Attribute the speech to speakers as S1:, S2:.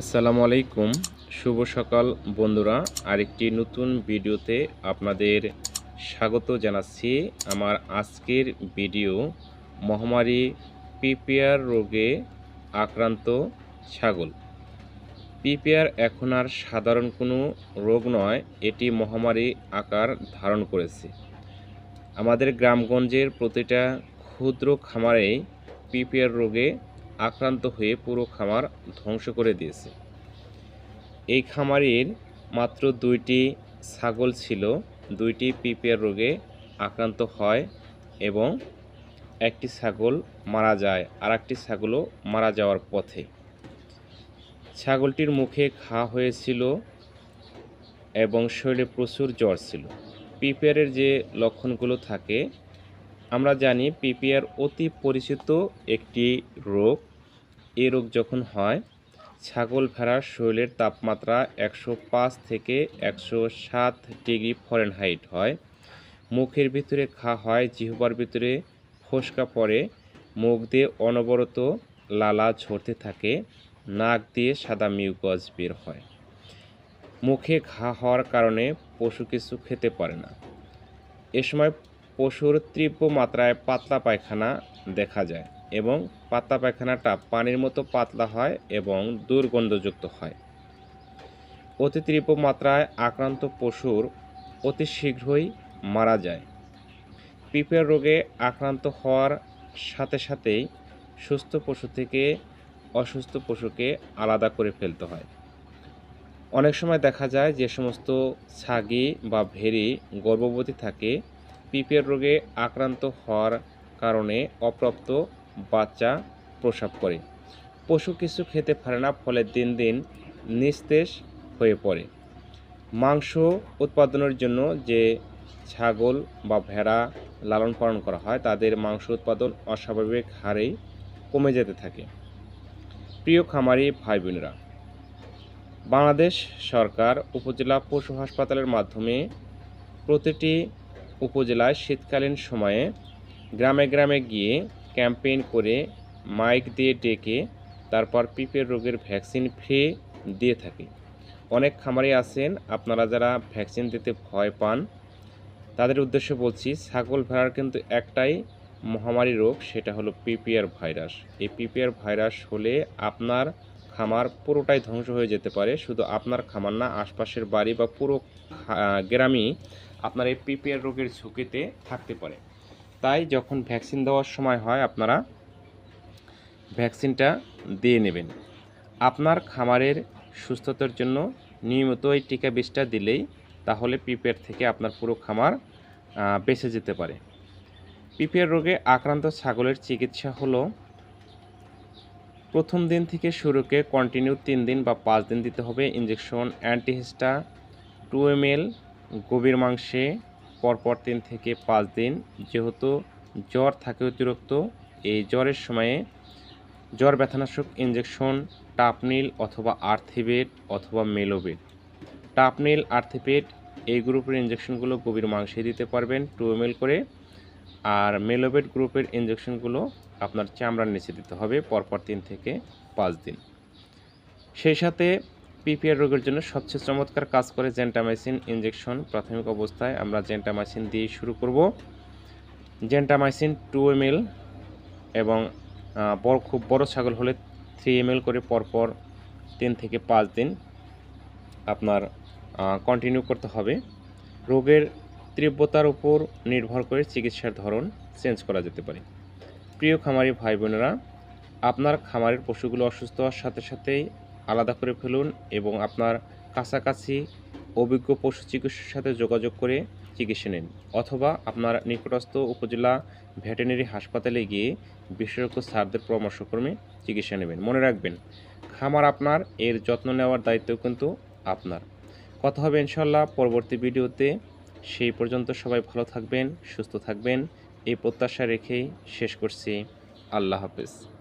S1: আসসালামু আলাইকুম। শুভ সকাল বন্ধুরা। আরেকটি নতুন ভিডিওতে আপনাদের স্বাগত জানাচ্ছি। আমার আজকের ভিডিও, মহামারী পিপিআর রোগে আক্রান্ত ছাগল। পিপিআর এখন আর সাধারণ কোনো রোগ নয়, এটি মহামারী আকার ধারণ করেছে। আমাদের গ্রামগঞ্জের প্রতিটা ক্ষুদ্র খামারেই পিপিআর রোগে আক্রান্ত হয়ে পুরো খামার ধ্বংস করে দিয়েছে। এই খামারের মাত্র দুইটি ছাগল ছিল, দুইটি পিপিআর রোগে আক্রান্ত হয় এবং একটি ছাগল মারা যায় আর একটি ছাগলও মারা যাওয়ার পথে। ছাগলটির মুখে ঘা হয়েছিল এবং শরীরে প্রচুর জ্বর ছিল। পিপিআরের যে লক্ষণগুলো থাকে আমরা জানি পিপিআর অতি পরিচিত একটি রোগ। এই রোগ যখন হয়, ছাগল ভেড়ার শরীরের তাপমাত্রা একশো পাঁচ থেকে একশো সাত ডিগ্রি ফরেনহাইট হয়। মুখের ভিতরে ঘা হয়, জিহ্বার ভিতরে ফোসকা পড়ে, মুখ দিয়ে অনবরত লালা ঝরতে থাকে, নাক দিয়ে সাদা মিউকস বের হয়। মুখে ঘা হওয়ার কারণে পশু কিছু খেতে পারে না। এ সময় পশুর তীব্র মাত্রায় পাতলা পায়খানা দেখা যায় এবং পাতলা পায়খানাটা পানির মতো পাতলা হয় এবং দুর্গন্ধযুক্ত হয়। অতি তীব্র মাত্রায় আক্রান্ত পশুর অতি শীঘ্রই মারা যায়। পিঁপড়ে রোগে আক্রান্ত হওয়ার সাথে সাথেই সুস্থ পশু থেকে অসুস্থ পশুকে আলাদা করে ফেলতে হয়। অনেক সময় দেখা যায় যে সমস্ত ছাগি বা ভেরি গর্ভবতী থাকে পিপিআর রোগে আক্রান্ত হওয়ার কারণে অপ্রাপ্ত বাচ্চা প্রসব করে। পশু কিছু খেতে পারে না, ফলে দিন দিন নিস্তেজ হয়ে পড়ে। মাংস উৎপাদনের জন্য যে ছাগল বা ভেড়া লালন পালন করা হয়, তাদের মাংস উৎপাদন অস্বাভাবিক হারেই কমে যেতে থাকে। প্রিয় খামারি ভাই বোনেরা বাংলাদেশ সরকার উপজেলা পশু হাসপাতালের মাধ্যমে প্রতিটি উপজেলায় শীতকালীন সময়ে গ্রামে গ্রামে গিয়ে ক্যাম্পেইন করে মাইক দিয়ে ডেকে তারপর পিপের রোগের ভ্যাকসিন ফ্রি দিয়ে থাকে। অনেক খামারি আছেন, আপনারা যারা ভ্যাকসিন দিতে ভয় পান, তাদের উদ্দেশ্যে বলছি, ছাগল ভেড়ার কিন্তু একটাই মহামারী রোগ, সেটা হলো পিপিআর ভাইরাস। এই পিপিআর ভাইরাস হলে আপনার খামার পুরোটাই ধ্বংস হয়ে যেতে পারে। শুধু আপনার খামার না, আশপাশের বাড়ি বা পুরো গ্রামই আপনার এই পিপিআর রোগের ঝুঁকিতে থাকতে পারে। তাই যখন ভ্যাকসিন দেওয়ার সময় হয়, আপনারা ভ্যাকসিনটা দিয়ে নেবেন। আপনার খামারের সুস্থতার জন্য নিয়মিত এই টিকা বিষটা দিলেই তাহলে পিপিআর থেকে আপনার পুরো খামার বেঁচে যেতে পারে। পিপিআর রোগে আক্রান্ত ছাগলের চিকিৎসা হলো প্রথম দিন থেকে শুরুকে কন্টিনিউ তিন দিন বা পাঁচ দিন দিতে হবে ইঞ্জেকশন অ্যান্টিহিস্টা টু এম এল গভীর মাংসে, পরপর তিন থেকে পাঁচ দিন। যেহেতু জ্বর থাকে অতিরিক্ত, এই জ্বরের সময়ে জ্বর ব্যথানাশক ইঞ্জেকশন টাপনিল অথবা আর্থিবেট অথবা মেলোবেট টাপনিল আর্থিপেট এই গ্রুপের ইঞ্জেকশনগুলো গভীর মাংসে দিতে পারবেন টু এম এল করে। আর মেলোবেট গ্রুপের ইঞ্জেকশনগুলো আপনার চামড়ার নিচে দিতে হবে, পরপর তিন থেকে পাঁচ দিন। সেই সাথে পিপিআর রোগের জন্য সবচেয়ে চমৎকার কাজ করে জেন্টামাইসিন ইঞ্জেকশন প্রাথমিক অবস্থায় আমরা জেন্টামাইসিন দিয়ে শুরু করব। জেন্টামাইসিন টু এম এবং বড়, খুব বড় ছাগল হলে থ্রি এম করে পরপর তিন থেকে পাঁচ দিন আপনার কন্টিনিউ করতে হবে। রোগের তীব্রতার উপর নির্ভর করে চিকিৎসার ধরন চেঞ্জ করা যেতে পারে। প্রিয় খামারি ভাই বোনেরা আপনার খামারের পশুগুলো অসুস্থ হওয়ার সাথে সাথেই আলাদা করে ফেলুন এবং আপনার কাছাকাছি অভিজ্ঞ পশু চিকিৎসার সাথে যোগাযোগ করে চিকিৎসা নিন অথবা আপনার নিকটস্থ উপজেলা ভেটেরিনারি হাসপাতালে গিয়ে বিশেষজ্ঞ স্যারদের পরামর্শক্রমে চিকিৎসা নেবেন। মনে রাখবেন, খামার আপনার, এর যত্ন নেওয়ার দায়িত্ব কিন্তু আপনার। কথা হবে ইনশাল্লাহ পরবর্তী ভিডিওতে। সেই পর্যন্ত সবাই ভালো থাকবেন সুস্থ থাকবেন। এই প্রত্যাশা রেখেই শেষ করছি। আল্লাহ হাফেজ।